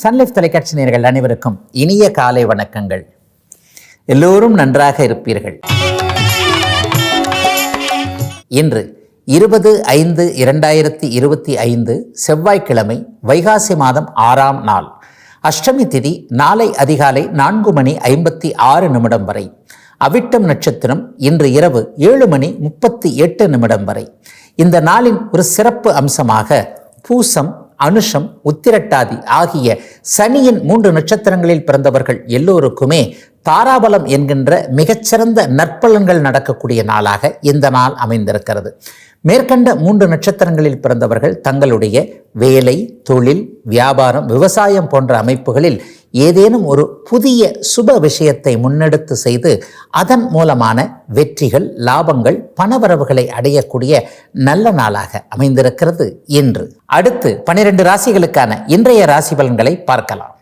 Sun Life தொலைக்காட்சி நேர்கள் அனைவருக்கும் இனிய காலை வணக்கங்கள். எல்லோரும் நன்றாக இருப்பீர்கள். இன்று இருபது ஐந்து இரண்டாயிரத்தி இருபத்தி ஐந்து செவ்வாய்க்கிழமை வைகாசி மாதம் ஆறாம் நாள். அஷ்டமி திதி நாளை அதிகாலை நான்கு மணி ஐம்பத்தி ஆறு நிமிடம் வரை. அவிட்டம் நட்சத்திரம் இன்று இரவு ஏழு மணி முப்பத்தி எட்டு நிமிடம் வரை. இந்த நாளின் ஒரு சிறப்பு அம்சமாக பூசம் அனுஷம் உத்திரட்டாதி ஆகிய சனியின் மூன்று நட்சத்திரங்களில் பிறந்தவர்கள் எல்லோருக்குமே தாராபலம் என்கின்ற மிகச்சிறந்த நற்பலன்கள் நடக்கக்கூடிய நாளாக இந்த நாள் அமைந்திருக்கிறது. மேற்கண்ட மூன்று நட்சத்திரங்களில் பிறந்தவர்கள் தங்களுடைய வேலை தொழில் வியாபாரம் விவசாயம் போன்ற அமைப்புகளில் ஏதேனும் ஒரு புதிய சுப விஷயத்தை முன்னெடுத்து செய்து அதன் மூலமான வெற்றிகள் லாபங்கள் பணவரவுகளை அடையக்கூடிய நல்ல நாளாக அமைந்திருக்கிறது இன்று. அடுத்து பனிரெண்டு ராசிகளுக்கான இன்றைய ராசி பலன்களை பார்க்கலாம்.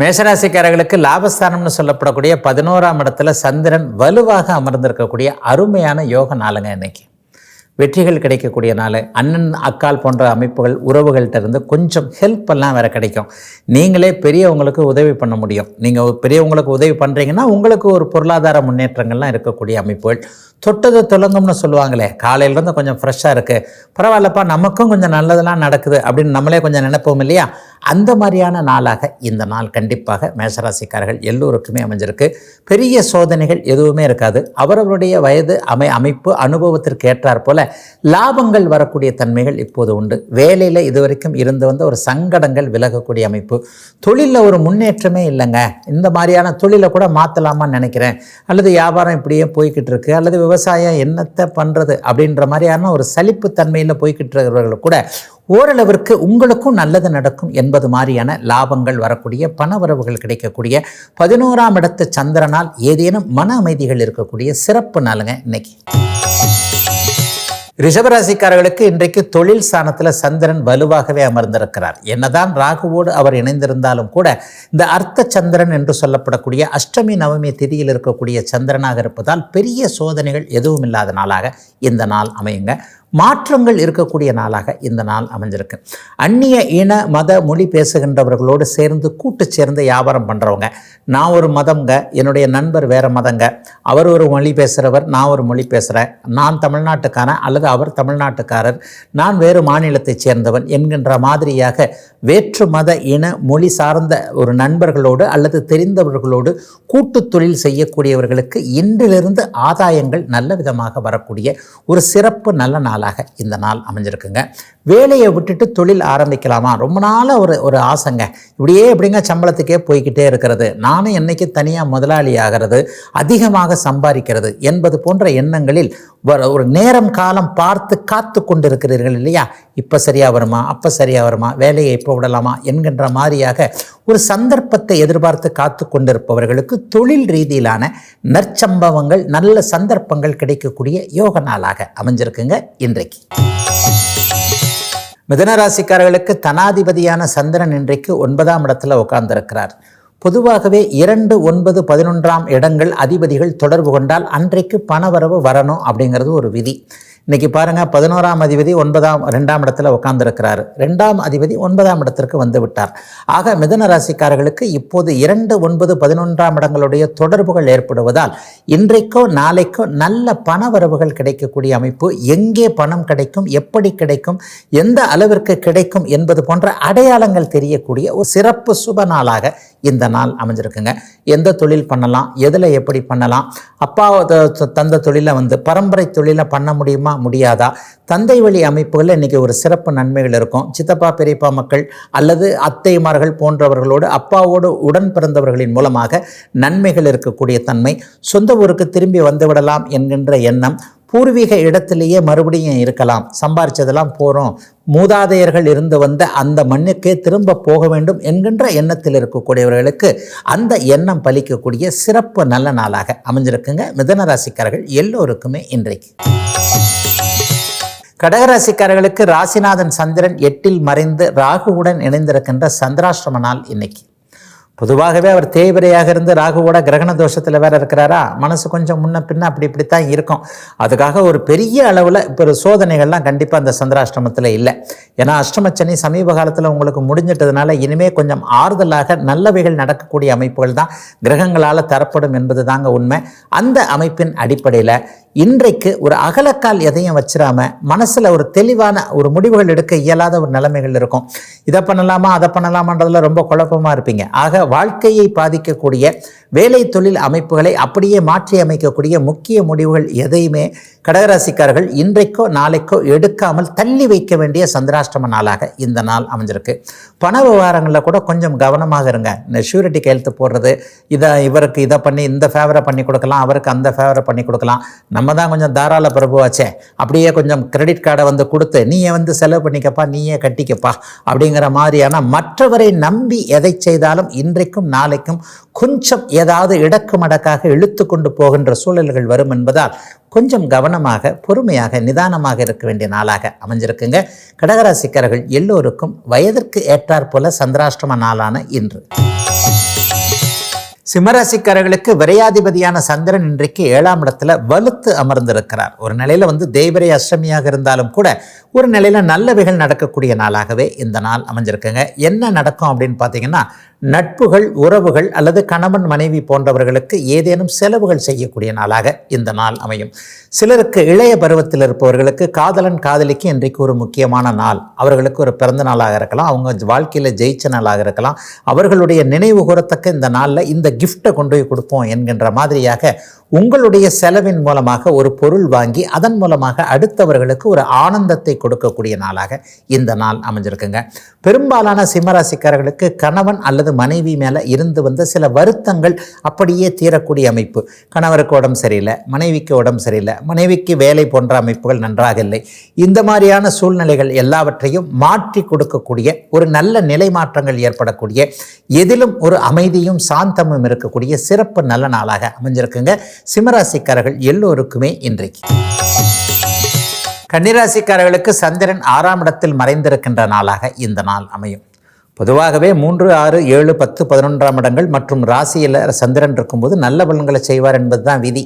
மேஷராசிக்காரர்களுக்கு லாபஸ்தானம்னு சொல்லப்படக்கூடிய பதினோராம் இடத்துல சந்திரன் வலுவாக அமர்ந்திருக்கக்கூடிய அருமையான யோக நாளுங்க இன்னைக்கு. வெற்றிகள் கிடைக்கக்கூடிய அண்ணன் அக்கால் போன்ற அமைப்புகள் உறவுகள்கிட்ட இருந்து கொஞ்சம் ஹெல்ப் எல்லாம் வேறு கிடைக்கும். நீங்களே பெரியவங்களுக்கு உதவி பண்ண முடியும். நீங்கள் பெரியவங்களுக்கு உதவி பண்ணுறீங்கன்னா உங்களுக்கு ஒரு பொருளாதார முன்னேற்றங்கள்லாம் இருக்கக்கூடிய அமைப்புகள். தொட்டது தொடங்கும்னு சொல்லுவாங்களே காலையிலேருந்து கொஞ்சம் ஃப்ரெஷ்ஷாக இருக்குது பரவாயில்லப்பா நமக்கும் கொஞ்சம் நல்லதெல்லாம் நடக்குது அப்படின்னு நம்மளே கொஞ்சம் நினைப்போம் இல்லையா? அந்த மாதிரியான நாளாக இந்த நாள் கண்டிப்பாக மேஷராசிக்காரர்கள் எல்லோருக்குமே அமைஞ்சிருக்கு. பெரிய சோதனைகள் எதுவுமே இருக்காது. அவரவருடைய வயது அமை அமைப்பு அனுபவத்திற்கு ஏற்றாற் போல லாபங்கள் வரக்கூடிய தன்மைகள் இப்போது உண்டு. வேலையில் இதுவரைக்கும் இருந்து வந்த ஒரு சங்கடங்கள் விலகக்கூடிய அமைப்பு. தொழிலில் ஒரு முன்னேற்றமே இல்லைங்க. இந்த மாதிரியான தொழிலை கூட மாற்றலாமான்னு நினைக்கிறேன். அல்லது வியாபாரம் இப்படியே போய்கிட்டு இருக்கு. அல்லது விவசாயம் என்னத்தை பண்ணுறது அப்படின்ற மாதிரியான ஒரு சலிப்பு தன்மையில் போய்கிட்டு இருக்கிறவர்கள் கூட ஓரளவிற்கு உங்களுக்கும் நல்லது நடக்கும் என்பது மாதிரியான லாபங்கள் வரக்கூடிய பண உறவுகள் கிடைக்கக்கூடிய பதினோராம் இடத்து சந்திரனால் ஏதேனும் மன அமைதிகள் இருக்கக்கூடிய சிறப்பு நாளுங்க இன்னைக்கு. ரிஷபராசிக்காரர்களுக்கு இன்றைக்கு தொழில் ஸ்தானத்தில் சந்திரன் வலுவாகவே அமர்ந்திருக்கிறார். என்னதான் ராகுவோடு அவர் இணைந்திருந்தாலும் கூட இந்த அர்த்த சந்திரன் என்று சொல்லப்படக்கூடிய அஷ்டமி நவமி திதியில் இருக்கக்கூடிய சந்திரனாக இருப்பதால் பெரிய சோதனைகள் எதுவும் இல்லாத நாளாக இந்த நாள் அமையுங்க. மாற்றங்கள் இருக்கக்கூடிய நாளாக இந்த நாள் அமைஞ்சிருக்கு. அந்நிய இன மத மொழி பேசுகின்றவர்களோடு சேர்ந்து கூட்டு சேர்ந்து வியாபாரம் பண்ணுறவங்க நான் ஒரு மதங்க என்னுடைய நண்பர் வேறு மதங்க. அவர் ஒரு மொழி பேசுகிறவர் நான் ஒரு மொழி பேசுகிறேன் நான் தமிழ்நாட்டுக்காரன் அல்லது அவர் தமிழ்நாட்டுக்காரர். நான் வேறு மாநிலத்தைச் சேர்ந்தவன் என்கின்ற மாதிரியாக வேற்று மத இன மொழி சார்ந்த ஒரு நண்பர்களோடு அல்லது தெரிந்தவர்களோடு கூட்டு தொழில் செய்யக்கூடியவர்களுக்கு இன்றிலிருந்து ஆதாயங்கள் நல்ல விதமாக வரக்கூடிய ஒரு சிறப்பு நல்ல நாள் நாளாக இந்த நாள் அமைஞ்சிருக்குங்க. வேலையை விட்டுட்டு தொழில் ஆரம்பிக்கலாமா? ரொம்ப நாளாக ஒரு ஒரு ஆசைங்க. இப்படியே எப்படிங்க சம்பளத்துக்கே போய்கிட்டே இருக்கிறது? நானும் என்னைக்கு தனியாக முதலாளி ஆகிறது அதிகமாக சம்பாதிக்கிறது என்பது போன்ற எண்ணங்களில் ஒரு நேரம் காலம் பார்த்து காத்து கொண்டிருக்கிறீர்கள் இல்லையா? இப்போ சரியாக வருமா? அப்போ சரியாக வருமா? வேலையை இப்போ விடலாமா? என்கின்ற மாதிரியாக ஒரு சந்தர்ப்பத்தை எதிர்பார்த்து காத்து கொண்டிருப்பவர்களுக்கு தொழில் ரீதியிலான நற்சம்பவங்கள் நல்ல சந்தர்ப்பங்கள் கிடைக்கக்கூடிய யோக நாளாக அமைஞ்சிருக்குங்க இன்றைக்கு. மிதனராசிக்காரர்களுக்கு தனாதிபதியான சந்திரன் இன்றைக்கு ஒன்பதாம் இடத்துல உட்கார்ந்திருக்கிறார். பொதுவாகவே இரண்டு ஒன்பது பதினொன்றாம் இடங்கள் அதிபதிகள் தொடர்பு கொண்டால் அன்றைக்கு பணவரவு வரணும் அப்படிங்கிறது ஒரு விதி. இன்னைக்கு பாருங்க பதினோராம் அதிபதி ஒன்பதாம் ரெண்டாம் இடத்துல உட்கார்ந்துருக்கிறார் ரெண்டாம் அதிபதி ஒன்பதாம் இடத்திற்கு வந்து விட்டார். ஆக மிதன ராசிக்காரர்களுக்கு இப்போது இரண்டு ஒன்பது பதினொன்றாம் இடங்களுடைய தொடர்புகள் ஏற்படுவதால் இன்றைக்கோ நாளைக்கோ நல்ல பண வரவுகள் கிடைக்கக்கூடிய அமைப்பு எங்கே பணம் கிடைக்கும் எப்படி கிடைக்கும் எந்த அளவிற்கு கிடைக்கும் என்பது போன்ற அடையாளங்கள் தெரியக்கூடிய ஒரு சிறப்பு சுப நாளாக இந்த நாள் அமைஞ்சிருக்குங்க. எந்த தொழில் பண்ணலாம்? எதில் எப்படி பண்ணலாம்? அப்பா த- தந்த தொழிலை வந்து பரம்பரை தொழிலை பண்ண முடியுமா? முடியாதா? தந்தை வழி அமைப்புகளில் இன்றைக்கி ஒரு சிறப்பு நன்மைகள் இருக்கும். சித்தப்பா பெரியப்பா மக்கள் அல்லது அத்தைமார்கள் போன்றவர்களோடு அப்பாவோடு உடன் பிறந்தவர்களின் மூலமாக நன்மைகள் இருக்கக்கூடிய தன்மை. சொந்த ஊருக்கு திரும்பி வந்துவிடலாம் என்கின்ற எண்ணம். பூர்வீக இடத்திலேயே மறுபடியும் இருக்கலாம். சம்பாரிச்சதெல்லாம் போகிறோம் மூதாதையர்கள் இருந்து வந்த அந்த மண்ணுக்கே திரும்ப போக வேண்டும் என்கின்ற எண்ணத்தில் இருக்கக்கூடியவர்களுக்கு அந்த எண்ணம் பலிக்கக்கூடிய சிறப்பு நல்ல நாளாக அமைஞ்சிருக்குங்க. மிதன ராசிக்காரர்கள் எல்லோருக்குமே இன்றைக்கு. கடகராசிக்காரர்களுக்கு ராசிநாதன் சந்திரன் எட்டில் மறைந்து ராகுவுடன் இணைந்திருக்கின்ற சந்திராஷ்டிரம நாள் இன்னைக்கு. பொதுவாகவே அவர் தேய்பிரையாக இருந்து ராகுவோட கிரகண தோஷத்தில் வேற இருக்கிறாரா? மனசு கொஞ்சம் முன்ன பின்ன அப்படி இப்படித்தான் இருக்கும். அதுக்காக ஒரு பெரிய அளவில் இப்போ ஒரு சோதனைகள்லாம் கண்டிப்பாக அந்த சந்திராஷ்டமத்தில் இல்லை. ஏன்னா அஷ்டமச்சனி சமீப காலத்தில் உங்களுக்கு முடிஞ்சிட்டதுனால இனிமே கொஞ்சம் ஆறுதலாக நல்லவைகள் நடக்கக்கூடிய அமைப்புகள் தான் கிரகங்களால் தரப்படும் என்பது தாங்க உண்மை. அந்த அமைப்பின் அடிப்படையில் இன்றைக்கு ஒரு அகலக்கால் எதையும் வச்சிடாம மனசில் ஒரு தெளிவான ஒரு முடிவுகள் எடுக்க இயலாத ஒரு நிலைமைகள் இருக்கும். இதை பண்ணலாமா அதை பண்ணலாமான்றதுல ரொம்ப குழப்பமாக இருப்பீங்க. ஆக வாழ்க்கையை பாதிக்கக்கூடிய வேலை தொழில் அமைப்புகளை அப்படியே மாற்றி அமைக்கக்கூடிய முக்கிய முடிவுகள் எதையுமே கடகராசிக்காரர்கள் இன்றைக்கோ நாளைக்கோ எடுக்காமல் தள்ளி வைக்க வேண்டிய சந்திராஷ்டம நாளாக இந்த நாள் அமைஞ்சிருக்கு. பண விவகாரங்களில் கூட கொஞ்சம் கவனமாக இருங்க. இந்த ஷூரிட்டி கையெழுத்து போடுறது இதை இவருக்கு இதை பண்ணி இந்த ஃபேவரை பண்ணி கொடுக்கலாம் அவருக்கு அந்த ஃபேவரை பண்ணி கொடுக்கலாம். நம்ம தான் கொஞ்சம் தாராள பிரபுவாச்சே. அப்படியே கொஞ்சம் கிரெடிட் கார்டை வந்து கொடுத்து நீயே வந்து செலவு பண்ணிக்கப்பா நீயே கட்டிக்கப்பா அப்படிங்கிற மாதிரியான மற்றவரை நம்பி எதை செய்தாலும் இன்றைக்கும் நாளைக்கும் கொஞ்சம் ஏதாவது இடக்கு மடக்காக இழுத்து கொண்டு போகின்ற சூழல்கள் வரும் என்பதால் கொஞ்சம் கவனமாக பொறுமையாக நிதானமாக இருக்க வேண்டிய நாளாக அமைஞ்சிருக்குங்க. கடகராசிக்காரர்கள் எல்லோருக்கும் வயதிற்கு ஏற்றாற் போல சந்திராஷ்டம நாளான இன்று. சிம்மராசிக்காரர்களுக்கு விரையாதிபதியான சந்திரன் இன்றைக்கு ஏழாம் இடத்துல வலுத்து அமர்ந்திருக்கிறார். ஒரு நிலையில வந்து தேய்பிரை அஷ்டமியாக இருந்தாலும் கூட ஒரு நிலையில நல்லவைகள் நடக்கக்கூடிய நாளாகவே இந்த நாள் அமைஞ்சிருக்குங்க. என்ன நடக்கும் அப்படின்னு பார்த்தீங்கன்னா நட்புகள் உறவுகள் அல்லது கணவன் மனைவி போன்றவர்களுக்கு ஏதேனும் செலவுகள் செய்யக்கூடிய நாளாக இந்த நாள் அமையும். சிலருக்கு இளைய பருவத்தில் இருப்பவர்களுக்கு காதலன் காதலிக்கு இன்றைக்கு ஒரு முக்கியமான நாள். அவர்களுக்கு ஒரு பிறந்த நாளாக இருக்கலாம் அவங்க வாழ்க்கையில் ஜெயிச்ச நாளாக இருக்கலாம். அவர்களுடைய நினைவு கூறத்தக்க இந்த நாளில் இந்த கிஃப்டை கொண்டு போய் கொடுப்போம் என்கின்ற மாதிரியாக உங்களுடைய செலவின் மூலமாக ஒரு பொருள் வாங்கி அதன் மூலமாக அடுத்தவர்களுக்கு ஒரு ஆனந்தத்தை கொடுக்கக்கூடிய நாளாக இந்த நாள் அமைஞ்சிருக்குங்க. பெரும்பாலான சிம்மராசிக்காரர்களுக்கு கணவன் அல்லது மனைவி மேலே இருந்து வந்த சில வருத்தங்கள் அப்படியே தீரக்கூடிய அமைப்பு. கணவருக்கு உடம்பு சரியில்லை மனைவிக்கு உடம்பு சரியில்லை மனைவிக்கு வேலை போன்ற அமைப்புகள் நன்றாக இல்லை. இந்த மாதிரியான சூழ்நிலைகள் எல்லாவற்றையும் மாற்றி கொடுக்கக்கூடிய ஒரு நல்ல நிலை மாற்றங்கள் ஏற்படக்கூடிய எதிலும் ஒரு அமைதியும் சாந்தமும் இருக்கக்கூடிய சிறப்பு நல்ல நாளாக அமைஞ்சிருக்குங்க. சிம்மராசிக்காரர்கள் எல்லோருக்குமே இன்றைக்கு. கன்னிராசிக்காரர்களுக்கு சந்திரன் ஆறாம் இடத்தில் மறைந்திருக்கின்ற நாளாக இந்த நாள் அமையும். பொதுவாகவே மூன்று ஆறு ஏழு பத்து பதினொன்றாம் இடங்கள் மற்றும் ராசியில் சந்திரன் இருக்கும்போது நல்ல பலன்களை செய்வார் என்பது தான் விதி.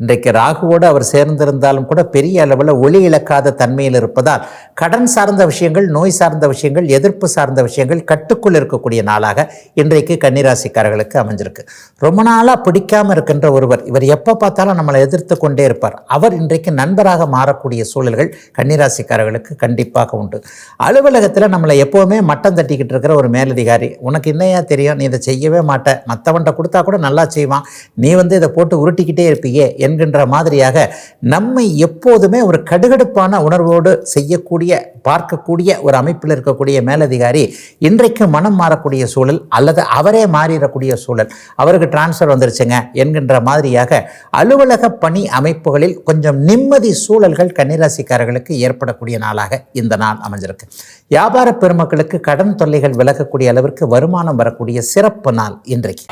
இன்றைக்கு ராகுவோடு அவர் சேர்ந்திருந்தாலும் கூட பெரிய அளவில் ஒளி இழக்காத தன்மையில் இருப்பதால் கடன் சார்ந்த விஷயங்கள் நோய் சார்ந்த விஷயங்கள் எதிர்ப்பு சார்ந்த விஷயங்கள் கட்டுக்குள் இருக்கக்கூடிய நாளாக இன்றைக்கு கன்னிராசிக்காரர்களுக்கு அமைஞ்சிருக்கு. ரொம்ப நாளாக பிடிக்காமல் இருக்கின்ற ஒருவர் இவர் எப்போ பார்த்தாலும் நம்மளை எதிர்த்து கொண்டே இருப்பார். அவர் இன்றைக்கு நண்பராக மாறக்கூடிய சூழல்கள் கன்னிராசிக்காரர்களுக்கு கண்டிப்பாக உண்டு. அலுவலகத்தில் நம்மளை எப்போவுமே மட்டம் தட்டிக்கிட்டு இருக்கிற இருக்கிற ஒரு மேலதிகாரி உனக்கு என்னையா தெரியும்? நீ இதை செய்யவே மாட்ட. மற்றவன்கிட்ட கொடுத்தா கூட நல்லா செய்வான். நீ வந்து இதை போட்டு உருட்டிக்கிட்டே இருப்பியே என்கின்ற மாதிரியாக நம்மை எப்போதுமே ஒரு கடுகடுப்பான உணர்வோடு செய்யக்கூடிய பார்க்கக்கூடிய ஒரு அமைப்பில் இருக்கக்கூடிய மேலதிகாரி இன்றைக்கு மனம் மாறக்கூடிய சூழல் அல்லது அவரே மாறிடக்கூடிய சூழல். அவருக்கு டிரான்ஸ்ஃபர் வந்துருச்சுங்க என்கின்ற மாதிரியாக அலுவலக பணி அமைப்புகளில் கொஞ்சம் நிம்மதி சூழல்கள் கன்னிராசிக்காரர்களுக்கு ஏற்படக்கூடிய நாளாக இந்த நாள் அமைஞ்சிருக்கு. வியாபார பெருமக்களுக்கு கடன் தொல்லைகள் விலகக்கூடிய அளவிற்கு வருமானம் வரக்கூடிய சிறப்பு நாள் இன்றைக்கு.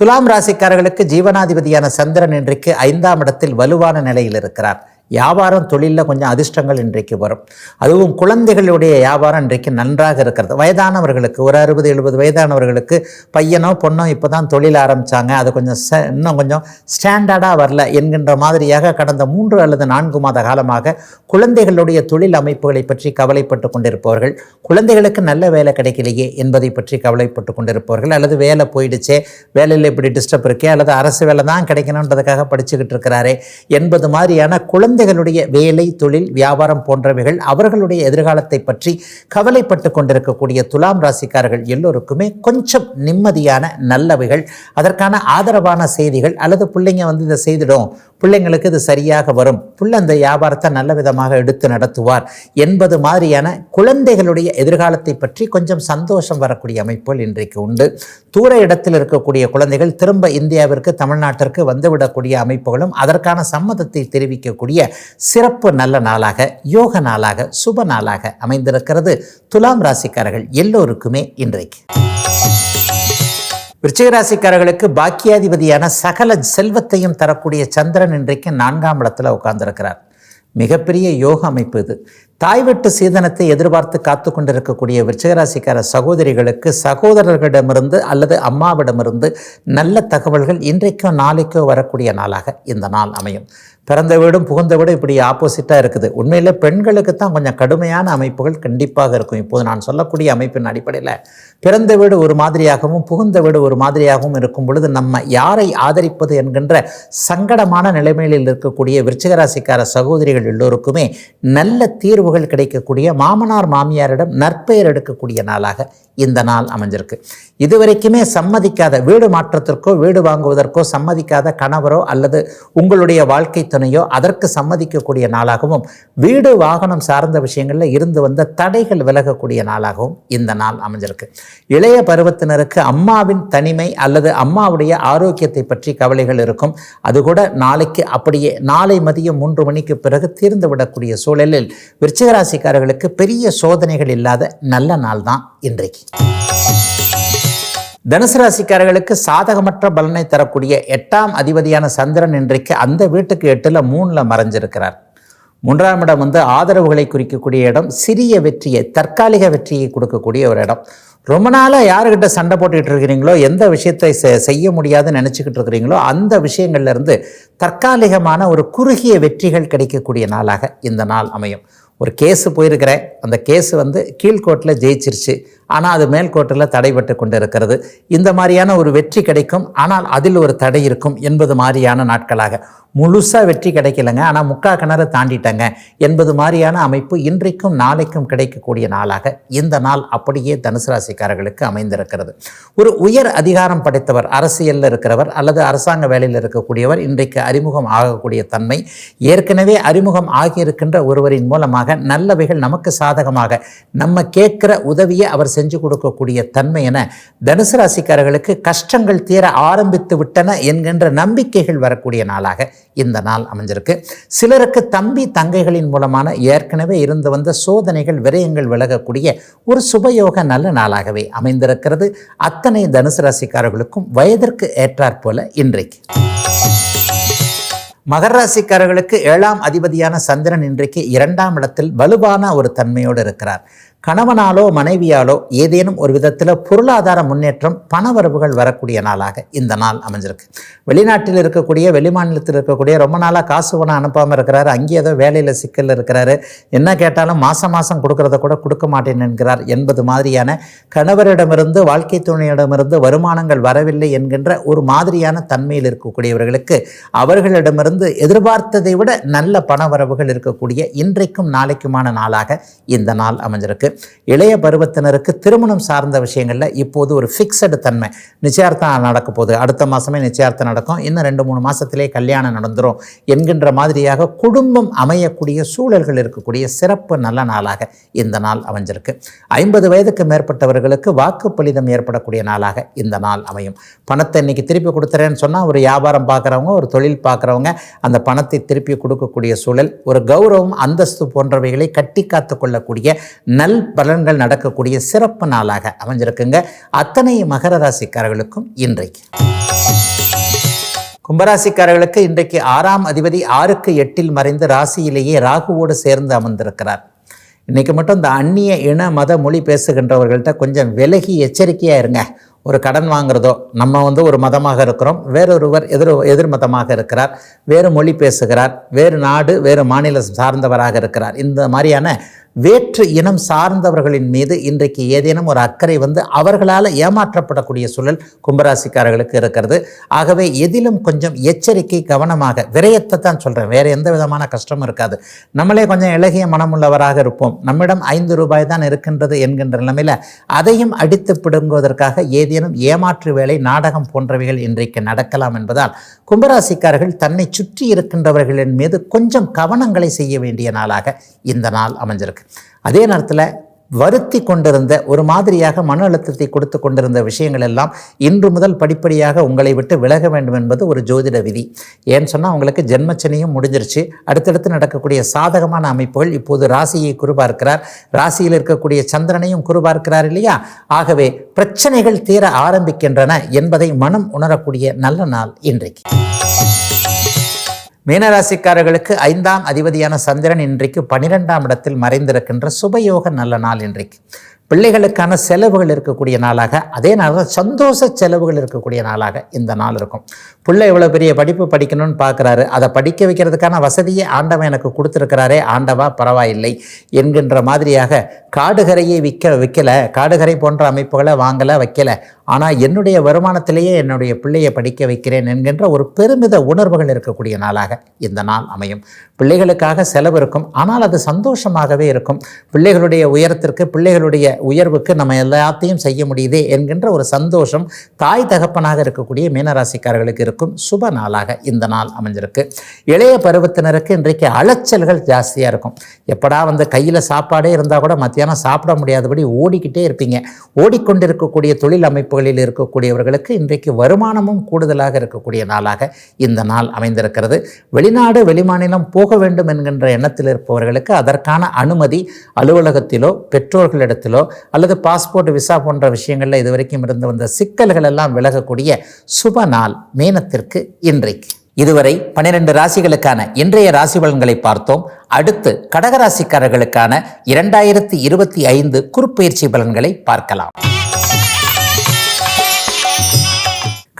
துலாம் ராசிக்காரர்களுக்கு ஜீவனாதிபதியான சந்திரன் இன்றைக்கு ஐந்தாம் இடத்தில் வலுவான நிலையில் இருக்கிறார். வியாபாரம் தொழிலில் கொஞ்சம் அதிர்ஷ்டங்கள் இன்றைக்கு வரும். அதுவும் குழந்தைகளுடைய வியாபாரம் இன்றைக்கு நன்றாக இருக்கிறது. வயதானவர்களுக்கு ஒரு அறுபது எழுபது வயதானவர்களுக்கு பையனோ பொண்ணோ இப்போ தான் தொழில் ஆரம்பித்தாங்க அது கொஞ்சம் ச இன்னும் கொஞ்சம் ஸ்டாண்டர்டாக வரல என்கின்ற மாதிரியாக கடந்த மூன்று அல்லது நான்கு மாத காலமாக குழந்தைகளுடைய தொழில் அமைப்புகளை பற்றி கவலைப்பட்டு கொண்டிருப்பவர்கள் குழந்தைகளுக்கு நல்ல வேலை கிடைக்கலையே என்பதை பற்றி கவலைப்பட்டு கொண்டிருப்பவர்கள் அல்லது வேலை போயிடுச்சே வேலையில் இப்படி டிஸ்டர்ப் இருக்கே அல்லது அரசு வேலை தான் கிடைக்கணுன்றதுக்காக படிச்சுக்கிட்டு இருக்கிறாரே என்பது மாதிரியான குழந்தை குழந்தைகளுடைய வேலை தொழில் வியாபாரம் போன்றவைகள் அவர்களுடைய எதிர்காலத்தை பற்றி கவலைப்பட்டு கொண்டிருக்கக்கூடிய துலாம் ராசிக்காரர்கள் எல்லோருக்குமே கொஞ்சம் நிம்மதியான நல்லவைகள் அதற்கான ஆதரவான செய்திகள் அல்லது பிள்ளைங்க வந்து இதை செய்திடும் பிள்ளைங்களுக்கு இது சரியாக வரும் புள்ள அந்த வியாபாரத்தை நல்ல விதமாக எடுத்து நடத்துவார் என்பது மாதிரியான குழந்தைகளுடைய எதிர்காலத்தை பற்றி கொஞ்சம் சந்தோஷம் வரக்கூடிய அமைப்புகள் இன்றைக்கு உண்டு. தூர இடத்தில் இருக்கக்கூடிய குழந்தைகள் திரும்ப இந்தியாவிற்கு தமிழ்நாட்டிற்கு வந்துவிடக்கூடிய அமைப்புகளும் அதற்கான சம்மதத்தை தெரிவிக்கக்கூடிய சிறப்பு நல்ல நாளாக யோக நாளாக சுப நாளாக அமைந்திருக்கிறது. துலாம் ராசிக்காரர்கள் எல்லோருக்குமே இன்றைக்கு. விருச்சிகராசிக்காரர்களுக்கு பாக்கியாதிபதியான சகல செல்வத்தையும் தரக்கூடிய சந்திரன் இன்றைக்கு நான்காம் இடத்துல உட்கார்ந்திருக்கிறார். மிகப்பெரிய யோக அமைப்பு இது. தாய்வெட்டு சீதனத்தை எதிர்பார்த்து காத்து கொண்டிருக்கக்கூடிய விருச்சிகராசிக்கார சகோதரிகளுக்கு சகோதரர்களிடமிருந்து அல்லது அம்மாவிடமிருந்து நல்ல தகவல்கள் இன்றைக்கோ நாளைக்கோ வரக்கூடிய நாளாக இந்த நாள் அமையும். பிறந்த வீடும் புகுந்த வீடும் இப்படி ஆப்போசிட்டாக இருக்குது. உண்மையில் பெண்களுக்கு தான் கொஞ்சம் கடுமையான அமைப்புகள் கண்டிப்பாக இருக்கும். இப்போது நான் சொல்லக்கூடிய அமைப்பின் அடிப்படையில் பிறந்த வீடு ஒரு மாதிரியாகவும் புகுந்த வீடு ஒரு மாதிரியாகவும் இருக்கும் பொழுது நம்ம யாரை ஆதரிப்பது என்கின்ற சங்கடமான நிலைமையில் இருக்கக்கூடிய விருச்சிகராசிக்கார சகோதரிகள் எல்லோருக்குமே நல்ல தீர்வுகள் கிடைக்கக்கூடிய மாமனார் மாமியாரிடம் நற்பெயர் எடுக்கக்கூடிய நாளாக இந்த நாள் அமைஞ்சிருக்கு. இதுவரைக்குமே சம்மதிக்காத வீடு மாற்றத்திற்கோ வீடு வாங்குவதற்கோ சம்மதிக்காத கணவரோ அல்லது உங்களுடைய வாழ்க்கை துணையோ அதற்கு சம்மதிக்கக்கூடிய நாளாகவும் வீடு வாகனம் சார்ந்த விஷயங்களில் இருந்து வந்த தடைகள் விலகக்கூடிய நாளாகவும் இந்த நாள் அமைஞ்சிருக்கு. இளைய பருவத்தினருக்கு அம்மாவின் தனிமை அல்லது அம்மாவுடைய ஆரோக்கியத்தை பற்றி கவலைகள் இருக்கும். அது கூட நாளைக்கு அப்படியே நாளை மதியம் மூன்று மணிக்கு பிறகு தீர்ந்து விடக்கூடிய சூழலில் விருச்சிகராசிக்காரர்களுக்கு பெரிய சோதனைகள் இல்லாத நல்ல நாள் தான் இன்றைக்கு. தனுசு ராசிக்காரர்களுக்கு சாதகமற்ற பலனை தரக்கூடிய எட்டாம் அதிபதியான சந்திரன் இன்றைக்கு அந்த வீட்டுக்கு எட்டில் மூணில் மறைஞ்சிருக்கிறார். மூன்றாம் இடம் வந்து ஆதரவுகளை குறிக்கக்கூடிய இடம் சிறிய வெற்றியை தற்காலிக வெற்றியை கொடுக்கக்கூடிய ஒரு இடம். ரொம்ப நாளாக யாருக்கிட்ட சண்டை போட்டுக்கிட்டு இருக்கிறீங்களோ எந்த விஷயத்தை செ- செய்ய முடியாதுன்னு நினச்சிக்கிட்டு இருக்கிறீங்களோ அந்த விஷயங்கள்லேருந்து தற்காலிகமான ஒரு குறுகிய வெற்றிகள் கிடைக்கக்கூடிய நாளாக இந்த நாள் அமையும். ஒரு கேஸு போயிருக்கிறேன். அந்த கேஸு வந்து கீழ்கோட்டில் ஜெயிச்சிருச்சு. ஆனால் அது மேல்கோட்டில் தடைபட்டு கொண்டிருக்கிறது. இந்த மாதிரியான ஒரு வெற்றி கிடைக்கும். ஆனால் அதில் ஒரு தடை இருக்கும் என்பது மாதிரியான நாட்களாக. முழுசாக வெற்றி கிடைக்கலங்க. ஆனால் முக்கா கிணறு தாண்டிட்டங்க என்பது மாதிரியான அமைப்பு இன்றைக்கும் நாளைக்கும் கிடைக்கக்கூடிய நாளாக. இந்த நாள் அப்படியே தனுசு ராசிக்காரர்களுக்கு அமைந்திருக்கிறது. ஒரு உயர் அதிகாரம் படைத்தவர் அரசியலில் இருக்கிறவர் அல்லது அரசாங்க வேலையில் இருக்கக்கூடியவர் இன்றைக்கு அறிமுகம் ஆகக்கூடிய தன்மை. ஏற்கனவே அறிமுகம் ஆகியிருக்கின்ற ஒருவரின் மூலமாக நல்லவைகள் நமக்கு சாதகமாக நம்ம கேட்கிற உதவியை அவர் செஞ்சு கொடுக்கக்கூடிய தன்மை என தனுசு ராசிக்காரர்களுக்கு கஷ்டங்கள் தீர ஆரம்பித்து விட்டன என்கின்ற நம்பிக்கைகள் வரக்கூடிய நாளாக இந்த நாள் அமைஞ்சிருக்கு. சிலருக்கு தம்பி தங்கைகளின் மூலமான ஏற்கனவே இருந்து வந்த சோதனைகள் விரயங்கள் விலகக்கூடிய ஒரு சுபயோக நல்ல நாளாகவே அமைந்திருக்கிறது. அத்தனை தனுசு ராசிக்காரர்களுக்கும் வயதிற்கு ஏற்றாற்போல இன்றைக்கு. மகர ராசிக்காரர்களுக்கு ஏழாம் அதிபதியான சந்திரன் இன்றைக்கு இரண்டாம் இடத்தில் வலுவான ஒரு தன்மையோடு இருக்கிறார். கணவனாலோ மனைவியாலோ ஏதேனும் ஒரு விதத்தில் பொருளாதார முன்னேற்றம் பணவரவுகள் வரக்கூடிய நாளாக இந்த நாள் அமைஞ்சிருக்கு. வெளிநாட்டில் இருக்கக்கூடிய வெளிமாநிலத்தில் இருக்கக்கூடிய ரொம்ப நாளாக காசு பணம் அனுப்பாமல் இருக்கிறாரு. அங்கேயே ஏதோ வேலையில் சிக்கல் இருக்கிறாரு. என்ன கேட்டாலும் மாதம் மாதம் கொடுக்கறத கூட கொடுக்க மாட்டேன் என்கிறார் என்பது மாதிரியான கணவரிடமிருந்து வாழ்க்கை துணையிடமிருந்து வருமானங்கள் வரவில்லை என்கின்ற ஒரு மாதிரியான தன்மையில் இருக்கக்கூடியவர்களுக்கு அவர்களிடமிருந்து எதிர்பார்த்ததை விட நல்ல பணவரவுகள் இருக்கக்கூடிய இன்றைக்கும் நாளைக்குமான நாளாக இந்த நாள் அமைஞ்சிருக்கு. இளைய பருவத்தினருக்கு திருமணம் சார்ந்த விஷயங்களில் இப்போது ஒரு ஃபிக்ஸடு தன்மை. நிச்சயார்த்தம் நடக்க போகுது. அடுத்த மாதமே நிச்சயார்த்தம் நடக்கும். இன்னும் ரெண்டு மூணு மாதத்திலே கல்யாணம் நடந்துரும். என்கின்ற மாதிரியாக குடும்பம் அமையக்கூடிய சூழல்கள் இருக்கக்கூடிய சிறப்பு நல்ல நாளாக இந்த நாள் அமைஞ்சிருக்கு. ஐம்பது வயதுக்கு மேற்பட்டவர்களுக்கு வாக்குப்பளிதம் ஏற்படக்கூடிய நாளாக இந்த நாள் அமையும். பணத்தை இன்னைக்கு திருப்பி கொடுத்துறேன்னு சொன்னால் ஒரு வியாபாரம் பார்க்குறவங்க ஒரு தொழில் பார்க்குறவங்க அந்த பணத்தை திருப்பி கொடுக்கக்கூடிய சூழல் ஒரு கௌரவம் அந்தஸ்து போன்றவைகளை கட்டி காத்து கொள்ளக்கூடிய நல் பலன்கள் நடக்கக்கூடிய சிறப்பு நாளாக அமைஞ்சிருக்குங்க. அத்தனை மகர ராசிக்காரர்களுக்கும் இன்றைக்கு. கும்பராசிக்காரர்களுக்கு இன்றைக்கு ஆறாம் அதிபதி ஆறுக்கு எட்டில் மறைந்து ராசியிலேயே ராகுவோடு சேர்ந்து அமர்ந்திருக்கிறார். இன்றைக்கி மட்டும் இந்த அந்நிய இன மத மொழி பேசுகின்றவர்கள்ட்ட கொஞ்சம் விலகி எச்சரிக்கையாக இருங்க. ஒரு கடன் வாங்குறதோ நம்ம வந்து ஒரு மதமாக இருக்கிறோம். வேறொருவர் எதிர் எதிர் மதமாக இருக்கிறார். வேறு மொழி பேசுகிறார். வேறு நாடு வேறு மாநிலம் சார்ந்தவராக இருக்கிறார். இந்த மாதிரியான வேற்று இனம் சார்ந்தவர்களின் மீது இன்றைக்கு ஏதேனும் ஒரு அக்கறை வந்து அவர்களால் ஏமாற்றப்படக்கூடிய சூழல் கும்பராசிக்காரர்களுக்கு இருக்கிறது. ஆகவே எதிலும் கொஞ்சம் எச்சரிக்கை கவனமாக விரயத்தை தான் சொல்கிறேன் வேறு எந்த விதமான கஷ்டமும் இருக்காது. நம்மளே கொஞ்சம் இலகிய மனமுள்ளவராக இருப்போம். நம்மிடம் ஐந்து ரூபாய் தான் இருக்கின்றது என்கின்ற நிலைமையில் அதையும் அடித்து பிடுங்குவதற்காக ஏதேனும் ஏமாற்று வேலை நாடகம் போன்றவைகள் இன்றைக்கு நடக்கலாம் என்பதால் கும்பராசிக்காரர்கள் தன்னை சுற்றி இருக்கின்றவர்களின் மீது கொஞ்சம் கவனங்களை செய்ய வேண்டிய நாளாக இந்த நாள் அமைஞ்சிருக்கு. அதே நேரத்தில் வருத்தி கொண்டிருந்த ஒரு மாதிரியாக மன அழுத்தத்தை கொடுத்து கொண்டிருந்த விஷயங்கள் எல்லாம் இன்று முதல் படிப்படியாக உங்களை விட்டு விலக வேண்டும் என்பது ஒரு ஜோதிட விதி. ஏன்னு சொன்னால் உங்களுக்கு ஜென்மச்சனியும் முடிஞ்சிருச்சு. அடுத்தடுத்து நடக்கக்கூடிய சாதகமான அமைப்புகள் இப்போது ராசியை குறுபார்க்கிறார் ராசியில் இருக்கக்கூடிய சந்திரனையும் குறுபார்க்கிறார் இல்லையா? ஆகவே பிரச்சனைகள் தீர ஆரம்பிக்கின்றன என்பதை மனம் உணரக்கூடிய நல்ல நாள் இன்றைக்கு. மீனராசிக்காரர்களுக்கு ஐந்தாம் அதிபதியான சந்திரன் இன்றைக்கு பனிரெண்டாம் இடத்தில் மறைந்திருக்கின்ற சுபயோக நல்ல நாள் இன்றைக்கு. பிள்ளைகளுக்கான செலவுகள் இருக்கக்கூடிய நாளாக அதே நாளில் சந்தோஷ செலவுகள் இருக்கக்கூடிய நாளாக இந்த நாள் இருக்கும். பிள்ளை இவ்வளோ பெரிய படிப்பு படிக்கணும்னு பார்க்குறாரு அதை படிக்க வைக்கிறதுக்கான வசதியை ஆண்டவன் எனக்கு கொடுத்துருக்கிறாரே ஆண்டவா பரவாயில்லை என்கின்ற மாதிரியாக காடுகரையை விற்க விற்கலை காடுகரை போன்ற அமைப்புகளை வாங்கலை வைக்கலை. ஆனால் என்னுடைய வருமானத்திலேயே என்னுடைய பிள்ளையை படிக்க வைக்கிறேன் என்கின்ற ஒரு பெருமித உணர்வுகள் இருக்கக்கூடிய நாளாக இந்த நாள் அமையும். பிள்ளைகளுக்காக செலவு இருக்கும் ஆனால் அது சந்தோஷமாகவே இருக்கும். பிள்ளைகளுடைய உயரத்திற்கு பிள்ளைகளுடைய உயர்வுக்கு நம்ம எல்லாத்தையும் செய்ய முடியுதே என்கின்ற ஒரு சந்தோஷம் தாய் தகப்பனாக இருக்கக்கூடிய மீனராசிக்காரர்களுக்கு இருக்கும். சுப நாளாக இந்த நாள் அமைஞ்சிருக்கு. இளைய பருவத்தினருக்கு இன்றைக்கு அலைச்சல்கள் ஜாஸ்தியாக இருக்கும். எப்படா வந்து கையில் சாப்பாடே இருந்தால் கூட மத்தியானம் சாப்பிட முடியாதபடி ஓடிக்கிட்டே இருப்பீங்க. ஓடிக்கொண்டிருக்கக்கூடிய தொழில் அமைப்புகளில் இருக்கக்கூடியவர்களுக்கு இன்றைக்கு வருமானமும் கூடுதலாக இருக்கக்கூடிய நாளாக இந்த நாள் அமைந்திருக்கிறது. வெளிநாடு வெளிமாநிலம் போக வேண்டும் என்கின்ற எண்ணத்தில் இருப்பவர்களுக்கு அதற்கான அனுமதி அலுவலகத்திலோ பெற்றோர்களிடத்திலோ அல்லது பாஸ்போர்ட் விசா போன்ற விஷயங்களில் இதுவரைக்கும் இருந்து வந்த சிக்கல்கள் எல்லாம் விலகக்கூடிய சுப நாள் மீனத்திற்கு இன்றைக்கு. இதுவரை பன்னிரண்டு ராசிகளுக்கான இன்றைய ராசி பலன்களை பார்த்தோம். அடுத்து கடகராசிக்காரர்களுக்கான இரண்டாயிரத்தி இருபத்தி ஐந்து குறுப்பெயர்ச்சி பலன்களை பார்க்கலாம்.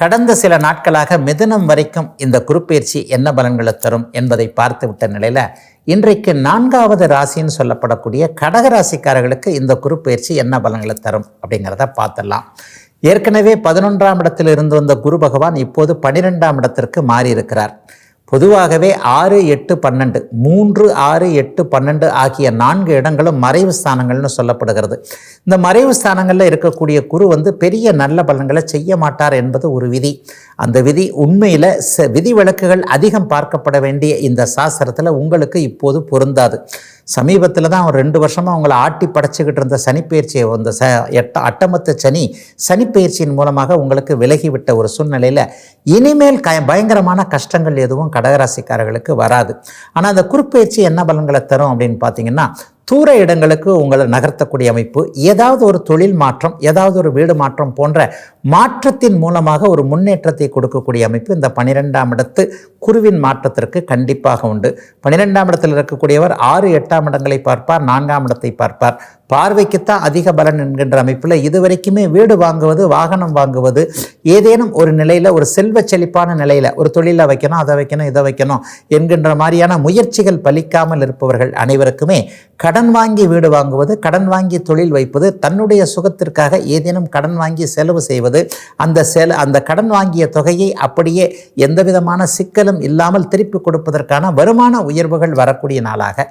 கடந்த சில நாட்களாக மிதனம் வரைக்கும் இந்த குறுப்பெயர்ச்சி என்ன பலன்களை தரும் என்பதை பார்த்து விட்ட நிலையில் இன்றைக்கு நான்காவது ராசின்னு சொல்லப்படக்கூடிய கடக ராசிக்காரர்களுக்கு இந்த குறுப்பெயர்ச்சி என்ன பலன்களை தரும் அப்படிங்கிறத பார்த்துடலாம். ஏற்கனவே பதினொன்றாம் இடத்தில் இருந்து வந்த குரு பகவான் இப்போது பன்னிரெண்டாம் இடத்திற்கு மாறி இருக்கிறார் பொதுவாகவே ஆறு எட்டு பன்னெண்டு மூன்று ஆறு எட்டு பன்னெண்டு ஆகிய நான்கு இடங்களும் மறைவு ஸ்தானங்கள்னு சொல்லப்படுகிறது. இந்த மறைவு ஸ்தானங்களில் இருக்கக்கூடிய குரு வந்து பெரிய நல்ல பலன்களை செய்ய மாட்டார் என்பது ஒரு விதி. அந்த விதி உண்மையில் ச விதி விளக்குகள் அதிகம் பார்க்கப்பட வேண்டிய இந்த சாஸ்திரத்தில் உங்களுக்கு இப்போது பொருந்தாது. சமீபத்தில் தான் ஒரு ரெண்டு வருஷமாக அவங்கள ஆட்டி படைச்சிக்கிட்டு இருந்த சனிப்பெயர்ச்சியை வந்த ச எட்ட அட்டமத்த சனி சனிப்பெயர்ச்சியின் மூலமாக உங்களுக்கு விலகிவிட்ட ஒரு சூழ்நிலையில் இனிமேல் க பயங்கரமான கஷ்டங்கள் எதுவும் கடகராசிக்காரர்களுக்கு வராது. ஆனால் அந்த குறுப்பயிற்சி என்ன பலன்களை தரும் அப்படின்னு பார்த்தீங்கன்னா தூர இடங்களுக்கு உங்களை நகர்த்தக்கூடிய அமைப்பு ஏதாவது ஒரு தொழில் மாற்றம் ஏதாவது ஒரு வீடு மாற்றம் போன்ற மாற்றத்தின் மூலமாக ஒரு முன்னேற்றத்தை கொடுக்கக்கூடிய அமைப்பு இந்த பனிரெண்டாம் இடத்து குருவின் மாற்றத்திற்கு கண்டிப்பாக உண்டு. பனிரெண்டாம் இடத்தில் இருக்கக்கூடியவர் ஆறு எட்டாம் இடங்களை பார்ப்பார் நான்காம் இடத்தை பார்ப்பார். பார்வைக்குத்தான் அதிக பலன் என்கின்ற அமைப்பில் இதுவரைக்குமே வீடு வாங்குவது வாகனம் வாங்குவது ஏதேனும் ஒரு நிலையில் ஒரு செல்வ செழிப்பான நிலையில் ஒரு தொழிலை வைக்கணும் அதை வைக்கணும் இதை வைக்கணும் என்கின்ற மாதிரியான முயற்சிகள் பலிக்காமல் இருப்பவர்கள் அனைவருக்குமே கடன் வாங்கி வீடு வாங்குவது கடன் வாங்கி தொழில் வைப்பது தன்னுடைய சுகத்திற்காக ஏதேனும் கடன் வாங்கி செலவு செய்வது அந்த செல அந்த கடன் வாங்கிய தொகையை அப்படியே எந்த விதமான சிக்கலும் இல்லாமல் திருப்பி கொடுப்பதற்கான வருமான உயர்வுகள் வரக்கூடிய நாளாக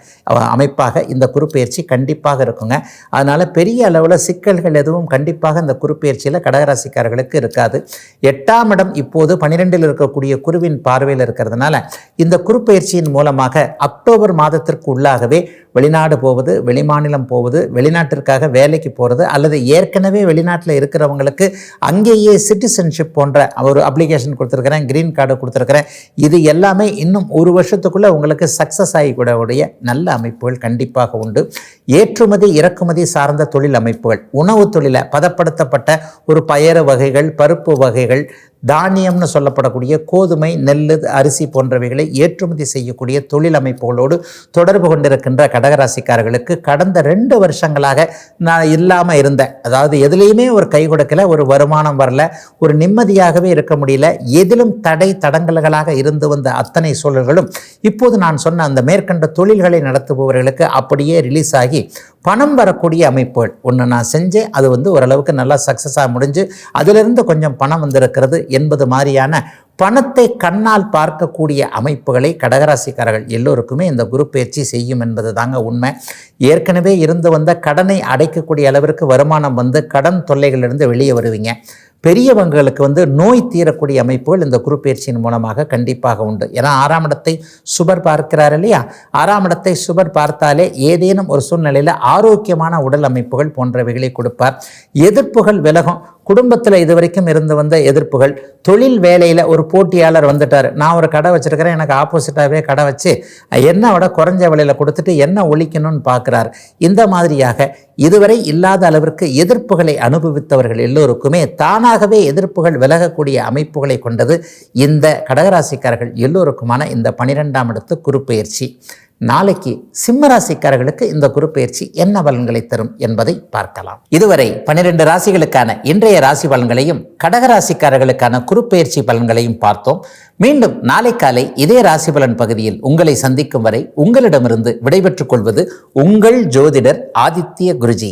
அமைப்பாக இந்த குறுப்பெயர்ச்சி கண்டிப்பாக இருக்குங்க. அதனால் பெரிய அளவில் சிக்கல்கள் எதுவும் கண்டிப்பாக இந்த குறுப்பெயர்ச்சியில் கடகராசிக்காரர்களுக்கு இருக்காது. எட்டாம் இடம் இப்போது பனிரெண்டில் இருக்கக்கூடிய குருவின் பார்வையில் இருக்கிறதுனால இந்த குறுப்பெயர்ச்சியின் மூலமாக அக்டோபர் மாதத்திற்கு உள்ளாகவே வெளிநாடு போவது வெளிமாநிலம் போவது வெளிநாட்டிற்காக வேலைக்கு போகிறது அல்லது ஏற்கனவே வெளிநாட்டில் இருக்கிறவங்களுக்கு அங்கேயே சிட்டிசன்ஷிப் போன்ற ஒரு அப்ளிகேஷன் கொடுத்துருக்குறேன் க்ரீன் கார்டு கொடுத்துருக்குறேன். இது எல்லாமே இன்னும் ஒரு வருஷத்துக்குள்ளே உங்களுக்கு சக்ஸஸ் ஆகிக்கூடக்கூடிய நல்ல அமைப்புகள் கண்டிப்பாக உண்டு. ஏற்றுமதி இறக்கு இறக்குமதி சார்ந்த தொழில் அமைப்புகள் உணவு தொழிலை பதப்படுத்தப்பட்ட ஒரு பயறு வகைகள் பருப்பு வகைகள் தானியம்னு சொல்லப்படக்கூடிய கோதுமை நெல் அரிசி போன்றவைகளை ஏற்றுமதி செய்யக்கூடிய தொழில் அமைப்புகளோடு தொடர்பு கொண்டிருக்கின்ற கடகராசிக்காரர்களுக்கு கடந்த ரெண்டு வருஷங்களாக நான் இல்லாமல் இருந்தேன். அதாவது எதுலேயுமே ஒரு கை கொடுக்கல ஒரு வருமானம் வரல ஒரு நிம்மதியாகவே இருக்க முடியல. எதிலும் தடை தடங்கல்களாக இருந்து வந்த அத்தனை சூழல்களும் இப்போது நான் சொன்ன அந்த மேற்கண்ட தொழில்களை நடத்துபவர்களுக்கு அப்படியே ரிலீஸ் ஆகி பணம் வரக்கூடிய அமைப்புகள். ஒன்று நான் செஞ்சேன் அது வந்து ஓரளவுக்கு நல்லா சக்ஸஸாக முடிஞ்சு அதிலிருந்து கொஞ்சம் பணம் வந்திருக்கிறது. என்பது மாதிரியான பணத்தை கண்ணால் பார்க்கக்கூடிய அமைப்புகளை கடகராசிக்காரர்கள் எல்லோருக்குமே இந்த குரு பயிற்சி செய்யும் என்பது தாங்க உண்மை. ஏற்கனவே இருந்து வந்த கடனை அடைக்கக்கூடிய அளவிற்கு வருமானம் வந்து கடன் தொல்லைகளிலிருந்து வெளியே வருவீங்க. பெரியவங்களுக்கு வந்து நோய் தீரக்கூடிய அமைப்புகள் இந்த குரு பயிற்சியின் மூலமாக கண்டிப்பாக உண்டு. ஏன்னா ஆறாம் இடத்தை சுபர் பார்க்கிறார் இல்லையா? ஆறாம் இடத்தை சுபர் பார்த்தாலே ஏதேனும் ஒரு சூழ்நிலையில் ஆரோக்கியமான உடல் அமைப்புகள் போன்றவைகளை கொடுப்பார். எதிர்ப்புகள் விலகும். குடும்பத்தில் இதுவரைக்கும் இருந்து வந்த எதிர்ப்புகள் தொழில் வேலையில் ஒரு போட்டியாளர் வந்துட்டார். நான் ஒரு கடை வச்சுருக்கிறேன் எனக்கு ஆப்போசிட்டாகவே கடை வச்சு என்ன விட குறைஞ்ச விலையில் கொடுத்துட்டு என்ன ஒழிக்கணும்னு பார்க்குறார் இந்த மாதிரியாக இதுவரை இல்லாத அளவிற்கு எதிர்ப்புகளை அனுபவித்தவர்கள் எல்லோருக்குமே தானாகவே எதிர்ப்புகள் விலகக்கூடிய அமைப்புகளை கொண்டது இந்த கடகராசிக்காரர்கள் எல்லோருக்குமான இந்த பனிரெண்டாம் இடத்து குறுப்பெயர்ச்சி. நாளைக்கு சிம்ம ராசிக்காரர்களுக்கு இந்த குரு பயிற்சி என்ன பலன்களை தரும் என்பதை பார்க்கலாம். இதுவரை பனிரெண்டு ராசிகளுக்கான இன்றைய ராசி பலன்களையும் கடக ராசிக்காரர்களுக்கான குரு பயிற்சி பலன்களையும் பார்த்தோம். மீண்டும் நாளை காலை இதே ராசி பலன் பகுதியில் உங்களை சந்திக்கும் வரை உங்களிடமிருந்து விடைபெற்றுக் கொள்வது உங்கள் ஜோதிடர் ஆதித்ய குருஜி.